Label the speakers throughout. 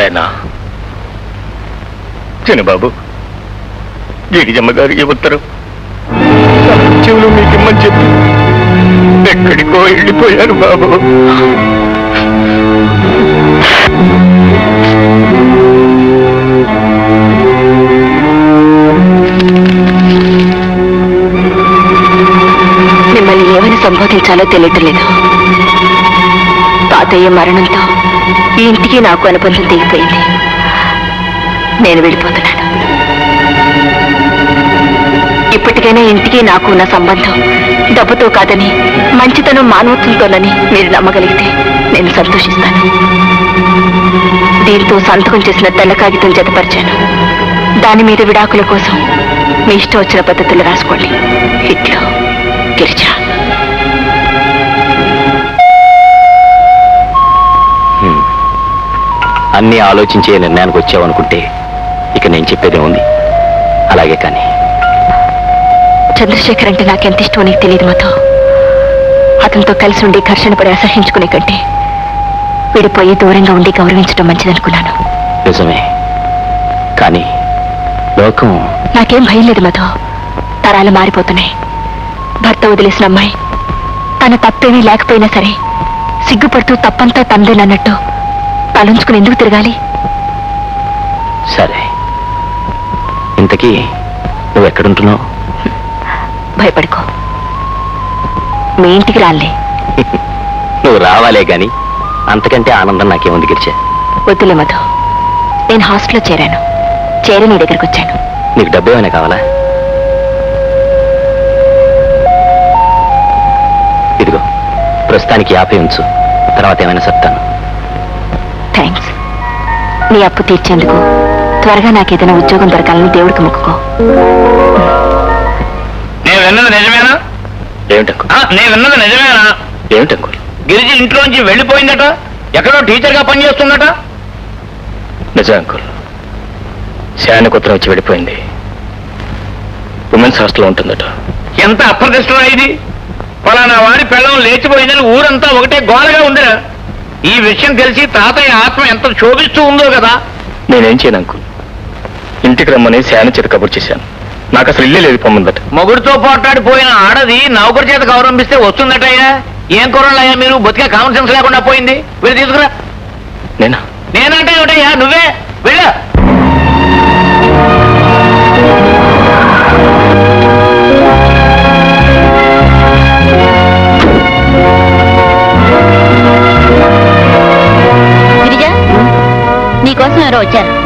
Speaker 1: సరేనా చిన్నబాబు గిరిజమ్మ గారికి ఉత్తరం. చెవులు మీకు ఇమ్మని చెప్పి ఎక్కడికో వెళ్ళిపోయారు బాబు.
Speaker 2: మిమ్మల్ని ఏమని సంబోధించాలో తెలియటం లేదు. తాతయ్య మరణంతో ఈ ఇంటికి నాకు అనుబంధం తెగిపోయింది. నేను వెళ్ళిపోతున్నాను. ఇప్పటికైనా ఇంటికి నాకు ఉన్న సంబంధం డబ్బుతో కాదని మంచితనం మానవత్వంతోనని మీరు నమ్మగలిగితే నేను సంతోషిస్తాను. దీంతో సంతకం చేసిన తెల్ల కాగితం జతపరిచాను. దాని మీద విడాకుల కోసం మీ ఇష్టం వచ్చిన పద్ధతులు రాసుకోండి. ఇట్లో గిరిజా.
Speaker 1: అన్నీ ఆలోచించే నిర్ణయానికి వచ్చావనుకుంటే ఇక నేను చెప్పేదే ఉంది. అలాగే కానీ.
Speaker 2: చంద్రశేఖర్ అంటే నాకెంత ఇష్టమో నీకు తెలియదు మాతో. అతనితో కలిసి ఉండి ఘర్షణ పడి అసహించుకునే కంటే విడిపోయి దూరంగా ఉండి గౌరవించడం మంచిదనుకున్నాను.
Speaker 1: నిజమే. కానీ లోకం
Speaker 2: నాకేం భయం లేదు మధు తరాలు మారిపోతున్నాయి. భర్త వదిలేసిన అమ్మాయి. తన తప్పేమీ లేకపోయినా సరే సిగ్గుపడుతూ తప్పంతా తందేనన్నట్టు తలంచుకుని ఎందుకు తిరగాలి?
Speaker 1: సరే. ఇంతకీ నువ్వు ఎక్కడుంటున్నావు
Speaker 2: భయపడుకో. మీ ఇంటికి రాలే
Speaker 1: నువ్వు రావాలే గాని అంతకంటే ఆనందం నాకేముంది గిరిచా
Speaker 2: వద్దులే మధు. నేను హాస్టల్లో చేరాను. చేరి నీ దగ్గరికి వచ్చాను.
Speaker 1: నీకు డబ్బు ఏమైనా కావాలా? ఇదిగో ప్రస్తుతానికి యాభై ఉంచు. తర్వాత ఏమైనా చెప్తాను.
Speaker 2: థ్యాంక్స్ నీ అప్పు తీర్చేందుకు త్వరగా నాకు ఏదైనా ఉద్యోగం దొరకాలని దేవుడికి మొక్కుకో.
Speaker 3: నేను విన్నది నిజమేనా?
Speaker 1: ఏమిటంకు?
Speaker 3: ఆ, నేను విన్నది నిజమేనా?
Speaker 1: ఏమిటంకు?
Speaker 3: గిరిజి ఇంట్లోంచి వెళ్ళిపోయిందట? ఎక్కడో టీచర్గా పనిచేస్తుందట?
Speaker 1: నిజం అంకుల్. శానికి ఉత్తరం వచ్చి వెళ్ళిపోయింది. ఉమెన్స్ హాస్టల్లో ఉంటుందట.
Speaker 3: ఎంత అప్రదిష్టం ఇది? ఫలానా వాడి పిల్లం లేచిపోయిందని ఊరంతా ఒకటే గోలగా ఉందిరా. ఈ విషయం తెలిసి తాతయ్య ఆత్మ ఎంత శోభిస్తూ ఉందో కదా?
Speaker 1: నేనేం చేయను అంకుల్. ఇంటికి రమ్మని శాన చేత కబుర్ చేశాను. నాకు అసలు ఇల్లే లేదు పొమ్మందట.
Speaker 3: మొగుడితో పోట్లాడిపోయిన ఆడది నౌకరి చేత గౌరవిస్తే వస్తుందటయ్యా? ఏం కూరలయ్యా మీరు? బతికే కామన్ సెన్స్ లేకుండా పోయింది. వీళ్ళు తీసుకురా.
Speaker 1: నేనా?
Speaker 3: నేనంటే ఏమిటయ్యా? నువ్వే
Speaker 1: aprovechar.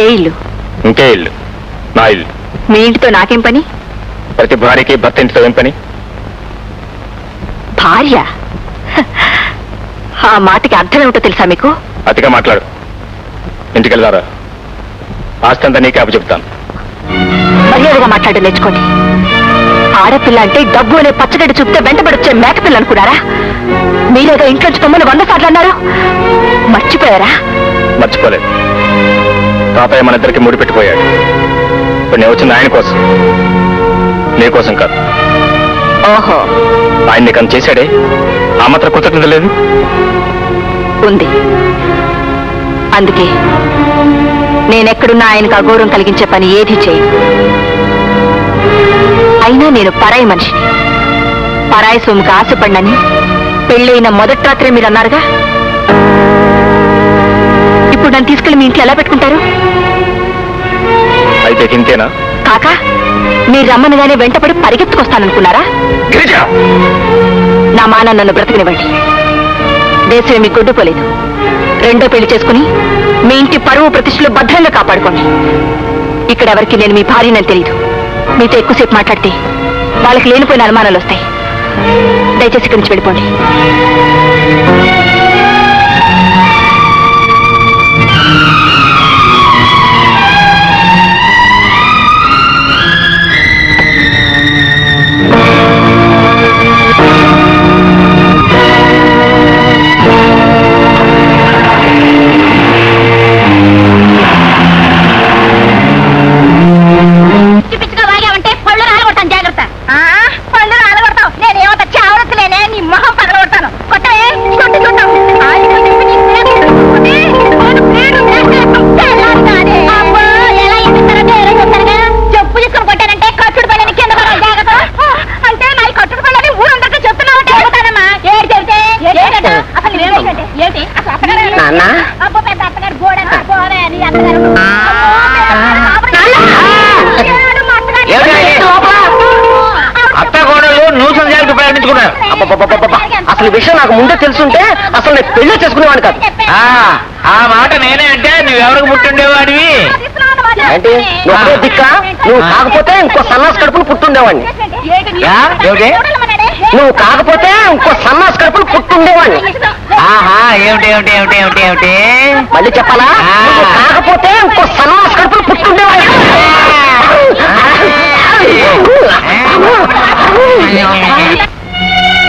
Speaker 2: ఏ ఇల్లు?
Speaker 1: ఇంకే ఇల్లు. నా ఇల్లు.
Speaker 2: మీ ఇంటితో నాకేం పని?
Speaker 1: ప్రతి భార్యకి భర్త ఇంటితో ఏం పని?
Speaker 2: భార్య? హ, ఆ మాటకి అర్థం ఏమిటో తెలుసా మీకు?
Speaker 1: అతిగా మాట్లాడు. ఇంటికి వెళ్దారా? ఆస్తి అంతా నీకే అప్పచెప్తాను.
Speaker 2: మర్యాదగా మాట్లాడడం నేర్చుకోండి. ఆడపిల్ల అంటే డబ్బు అనే పచ్చగడ్డి చూపితే వెంటబడొచ్చే మేకపిల్ల అనుకున్నారా? మీరేగా ఇంట్లోంచి తొమ్మని వంద సార్లు అన్నారు. మర్చిపోయారా?
Speaker 1: మర్చిపోలేదు. తాతయ్య మన ఇద్దరికి ముడి పెట్టిపోయాడు ఇప్పుడు నేను వచ్చింది ఆయన కోసం. నీ కోసం కాదు.
Speaker 2: ఓహో.
Speaker 1: ఆయన నీకు అంత చేశాడే? ఆ మాత్రం కృతజ్ఞత లేదు?
Speaker 2: ఉంది. అందుకే నేనెక్కడున్నా ఆయనకు అగౌరవం కలిగించే పని ఏది చేయను. అయినా నేను పరాయి మనిషిని. పరాయి సొమ్ముకు ఆశపడినని పెళ్ళైన మొదటి రాత్రే మీరు అన్నారుగా ఇప్పుడు నన్ను తీసుకెళ్ళి మీ ఇంట్లో ఎలా పెట్టుకుంటారు?
Speaker 1: అయితే ఇంతేనా?
Speaker 2: కాక మీరు రమ్మనగానే వెంటపడి పరిగెత్తుకొస్తాననుకున్నారా? నా మాన నన్ను బ్రతకనివ్వండి. దేశం మీకు గొడ్డుపోలేదు. రెండో పెళ్ళి చేసుకుని మీ ఇంటి పరువు ప్రతిష్టలు భద్రంగా కాపాడుకోండి. ఇక్కడ ఎవరికి నేను మీ భార్యనని తెలియదు మీతో ఎక్కువసేపు మాట్లాడితే వాళ్ళకి లేనిపోయిన అనుమానాలు వస్తాయి. దయచేసి ఇక్కడి నుంచి వెళ్ళిపోండి. నాన్న?
Speaker 4: అబ్బో పెద్ద అత్తగారు గోడన పోనే నీ అత్తగారు.
Speaker 3: అత్త కోడలు నూసంజాలకు ప్రయాణించుకున్నారు
Speaker 5: అసలు విషయం నాకు ముందే తెలుసుంటే అసలు నేను పెళ్ళి చేసుకునేవాడిని కాదు.
Speaker 3: ఆ, మాట నేనే అంటే నువ్వెవరికి పుట్టుండేవాడివి?
Speaker 5: ఏంటి? నువ్వు దిక్క నువ్వు కాకపోతే ఇంకో సన్నాస్ కడుపులు పుట్టుండేవాడిని? నువ్వు కాకపోతే ఇంకో సన్నాస్ కడుపులు పుట్టుండేవాడిని.
Speaker 3: ఆహా ఏమిటి ఏమిటి ఏమిటి ఏమిటి ఏమిటి?
Speaker 5: మళ్ళీ చెప్పాలా?
Speaker 3: ఆ.
Speaker 5: నువ్వు కాకపోతే ఇంకో సన్నాస్ కడుపులు పుట్టుండేవాడిని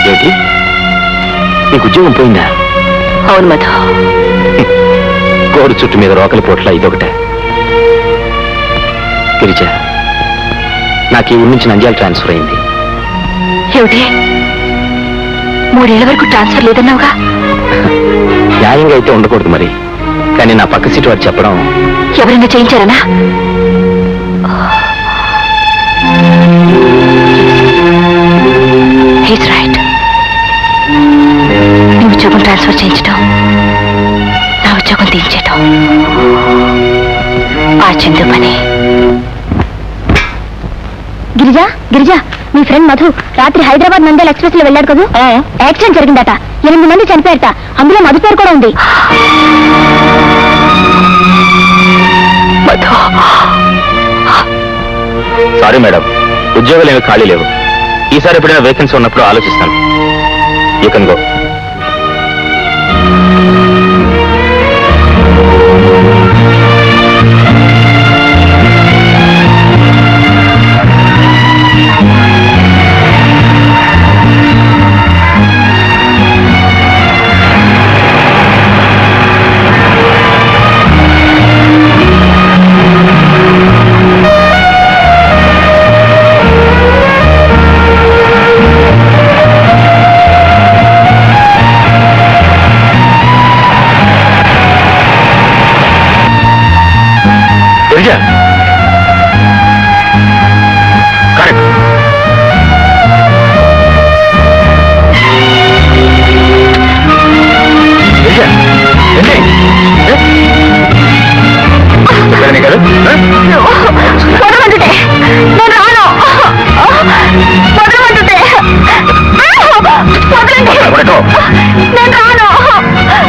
Speaker 1: ఏంటి? నీకు ఉద్యోగం పోయిందా?
Speaker 2: అవును మధు.
Speaker 1: గోరు చుట్టు మీద రోకలి పోట్ల ఇదొకటే. గిరిజ నాకు ఈ ఊరి నుంచి నంద్యాల ట్రాన్స్ఫర్ అయింది.
Speaker 2: ఏమిటి? మూడేళ్ళ వరకు ట్రాన్స్ఫర్ లేదన్నావుగా?
Speaker 1: న్యాయంగా అయితే ఉండకూడదు మరి. కానీ నా పక్క సీటు వాడు చెప్పడం
Speaker 2: ఎవరైనా చేయించారనా? హీస్ రైట్ నీ ఉద్యోగం ట్రాన్స్ఫర్ చేయించడం నా ఉద్యోగం తీయించడం ఆ చిందు పని.
Speaker 4: గిరిజ గిరిజ. మీ ఫ్రెండ్ మధు రాత్రి హైదరాబాద్ నంద్యాల ఎక్స్ప్రెస్లో వెళ్ళాడు కదా? యాక్సిడెంట్ జరిగిందట. ఎనిమిది మంది చనిపోయారట. అందులో మధు పేరు కూడా ఉంది.
Speaker 2: మధు.
Speaker 1: సారీ మేడం ఉద్యోగాలు ఏమి ఖాళీ లేవు. ఈసారి ఎప్పుడైనా వేకెన్సీ ఉన్నప్పుడు ఆలోచిస్తాను. You can go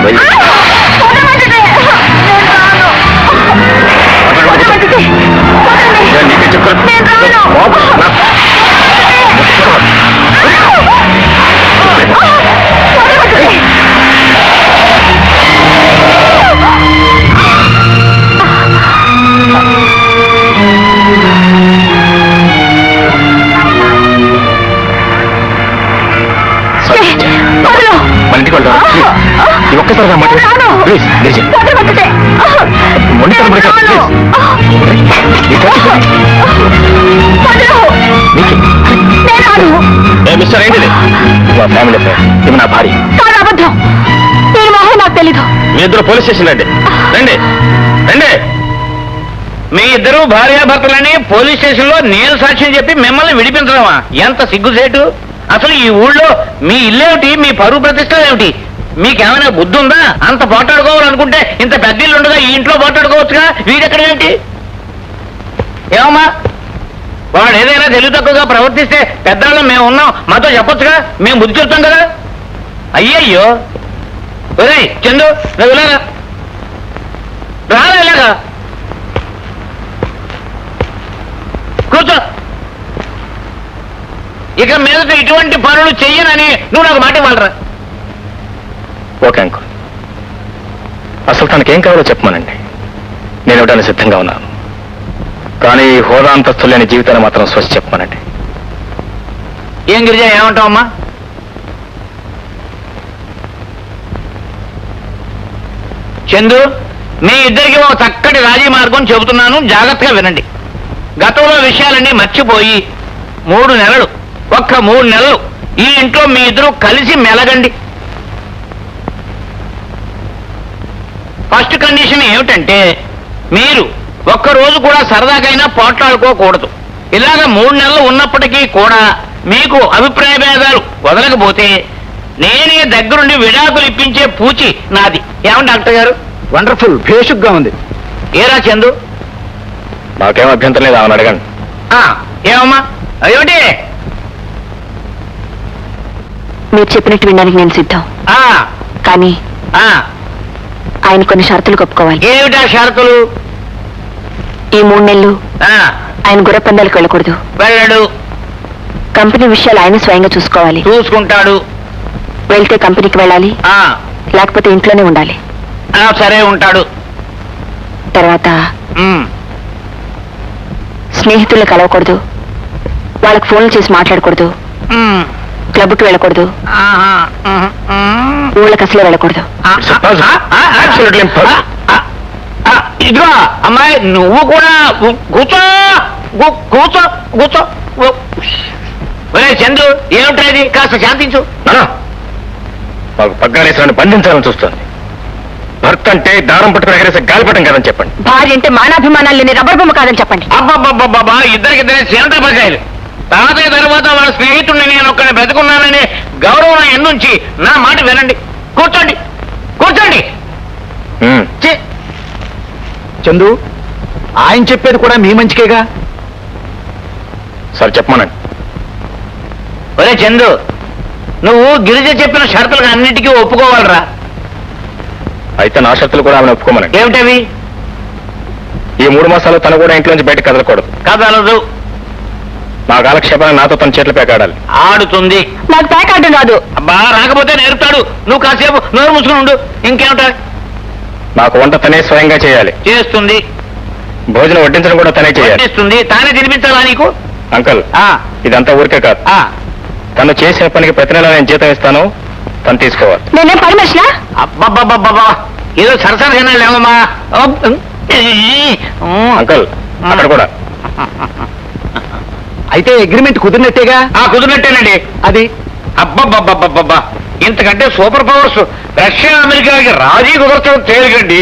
Speaker 1: Wait. మా ఫ్యామిలీ ఫ్రెండ్ ఇవి నా భార్య.
Speaker 2: కాదు అబద్ధం. నేను మొహం నాకు తెలీదు.
Speaker 1: మీ ఇద్దరు పోలీస్ స్టేషన్ రండి. రండి. రండి.
Speaker 3: మీ ఇద్దరు భార్యాభర్తలని పోలీస్ స్టేషన్లో నేను సాక్ష్యం చెప్పి మిమ్మల్ని విడిపించడమా? ఎంత సిగ్గుసేటు అసలు ఈ ఊళ్ళో మీ ఇల్లేమిటి? మీ పరువు ప్రతిష్టలు ఏమిటి? మీకేమైనా బుద్ధి ఉందా అంత పోటాడుకోవాలనుకుంటే ఇంత పెద్ద ఇల్లు ఉండగా ఈ ఇంట్లో మాట్లాడుకోవచ్చుగా వీడెక్కడ ఏంటి ఏమమ్మా? వాడు ఏదైనా తెలివి తక్కువగా ప్రవర్తిస్తే పెద్దవాళ్ళం మేము ఉన్నాం మాతో చెప్పొచ్చుగా? మేము బుద్ధి చెప్తాం కదా? అయ్యయ్యో. ఒరే చందు నువ్వు ఇలాగా రాలే ఇలాగా? కూర్చో. ఇక మీదట ఇటువంటి పనులు చెయ్యనని నువ్వు నాకు మాట ఇవ్వాలరా.
Speaker 1: Okay uncle. అసలు తనకేం కావాలో చెప్పమనండి. నేను ఇవ్వడానికి సిద్ధంగా ఉన్నాను. కానీ ఈ హోదా అంతస్తు లేని జీవితాన్ని మాత్రం స్వచ్ఛ చెప్పమనండి.
Speaker 3: ఏం గిరిజ ఏమంటావమ్మా? చందు మీ ఇద్దరికి ఒక చక్కటి రాజీ మార్గం చెబుతున్నాను. జాగ్రత్తగా వినండి. గతంలో విషయాలన్నీ మర్చిపోయి మూడు నెలలు ఒక్క మూడు నెలలు ఈ ఇంట్లో మీ ఇద్దరు కలిసి మెలగండి. ఫస్ట్ కండిషన్ ఏమిటంటే మీరు ఒక్క రోజు కూడా సరదాకైనా పోట్లాడుకోకూడదు. ఇలాగ మూడు నెలలు ఉన్నప్పటికీ కూడా మీకు అభిప్రాయ భేదాలు వదలకపోతే నేనే దగ్గరుండి విడాకులు ఇప్పించే పూచి నాది. ఏమండి డాక్టర్ గారు?
Speaker 6: వండర్ఫుల్ భేషుగ్గా ఉంది.
Speaker 3: ఏరా చందు?
Speaker 1: నాకేం అభ్యంతరం లేదు ఆమెను అడగండి.
Speaker 3: ఆ, ఏమమ్మా? అదేమిటి
Speaker 2: మీరు చెప్పినట్టు వినడానికి నేను సిద్ధం.
Speaker 3: ఆ,
Speaker 2: కానీ
Speaker 3: ఆ,
Speaker 2: ఆయన కొన్ని షరతులు ఒప్పుకోవాలి.
Speaker 3: ఏమిటా షరతులు?
Speaker 2: ఈ మూడు నెలలు ఆయన గుర్రపందాలకు వెళ్ళకూడదు.
Speaker 3: వెళ్ళడు.
Speaker 2: కంపెనీ విషయాలు ఆయన స్వయంగా చూసుకోవాలి.
Speaker 3: చూసుకుంటాడు.
Speaker 2: వెళ్తే కంపెనీకి వెళ్ళాలి.
Speaker 3: ఆ,
Speaker 2: లేకపోతే ఇంట్లోనే ఉండాలి.
Speaker 3: ఆ, సరే ఉంటాడు.
Speaker 2: తర్వాత స్నేహితులు కలవకూడదు. వాళ్ళకి ఫోన్లు చేసి మాట్లాడకూడదు. క్లబ్కి వెళ్ళకూడదు. ఊళ్ళకి అసలే వెళ్ళకూడదు.
Speaker 3: ఇదిగో అమ్మాయి నువ్వు కూడా కూర్చో కూర్చో కూర్చో. ఓ. ఒరే చందు ఏమిటా ఇది కాస్త శాంతించు.
Speaker 1: మాకు పగ్గాలేసిన బంధించాలని చూస్తుంది. భర్త అంటే దారం పట్టుకుని ఎగరేసే గాలిపటం కాదని చెప్పండి.
Speaker 2: భార్య అంటే మానాభిమానాలు లేని రబ్బర్ బొమ్మ కాదని చెప్పండి.
Speaker 3: అబ్బబ్బబ్బబ్బా ఇద్దరికిద్దరే సేంద్ర పకాయలు తాతయ్య తర్వాత వాళ్ళ స్నేహితుడిని నేను ఒక్కడిని బ్రతుకున్నానని గౌరవం ఎన్నుంచి నా మాట వినండి. కూర్చోండి. కూర్చోండి.
Speaker 6: చందు ఆయన చెప్పేది కూడా మీ మంచికేగా?
Speaker 1: సరే చెప్పమనండి.
Speaker 3: ఒరే చందు నువ్వు గిరిజ చెప్పిన షరతులకు అన్నిటికీ ఒప్పుకోవాలరా.
Speaker 1: అయితే నా షరతులు కూడా ఆమెను ఒప్పుకోమనండి.
Speaker 3: ఏమిటవి?
Speaker 1: ఈ మూడు మాసాలు తను కూడా ఇంట్లోంచి బయటకు కదలకూడదు.
Speaker 3: కదలదు.
Speaker 1: నా కాలక్షేపాన్ని నాతో తన చేతులు పేకాడాలి.
Speaker 3: ఆడుతుంది.
Speaker 2: నాకు ప్యాక్ ఆడడం రాదు.
Speaker 3: అబ్బా రాకపోతే నేర్పుతాడు నువ్వు కాసేపు నోరు మూసుకుని ఉండు. ఇంకేమిటా?
Speaker 1: నాకు వంట తనే స్వయంగా చేయాలి.
Speaker 3: చేస్తుంది.
Speaker 1: భోజనం వడ్డించడం కూడా తనే చేయాలి.
Speaker 3: వడ్డిస్తుంది. తానే తినిపించాలా నీకు?
Speaker 1: అంకల్
Speaker 3: ఆ,
Speaker 1: ఇదంతా ఊరికే కాదు.
Speaker 3: ఆ.
Speaker 1: తను చేసిన పనికి ప్రతి నెల నేను జీతం ఇస్తాను తను తీసుకోవాలి.
Speaker 2: నేనేం పని మనిషినా?
Speaker 3: అబ్బబ్బబ్బబ్బబ్బా. ఏదో లేవమ్మా.
Speaker 1: అంకల్ అక్కడ కూడా.
Speaker 6: అయితే అగ్రిమెంట్ కుదిరినట్టేగా?
Speaker 3: ఆ కుదిరినట్టేనండి.
Speaker 6: అది?
Speaker 3: అబ్బబ్బబ్బబ్బబ్బా ఇంతకంటే సూపర్ పవర్స్ రష్యా అమెరికాకి రాజీ కుదరచడం తేలికండి.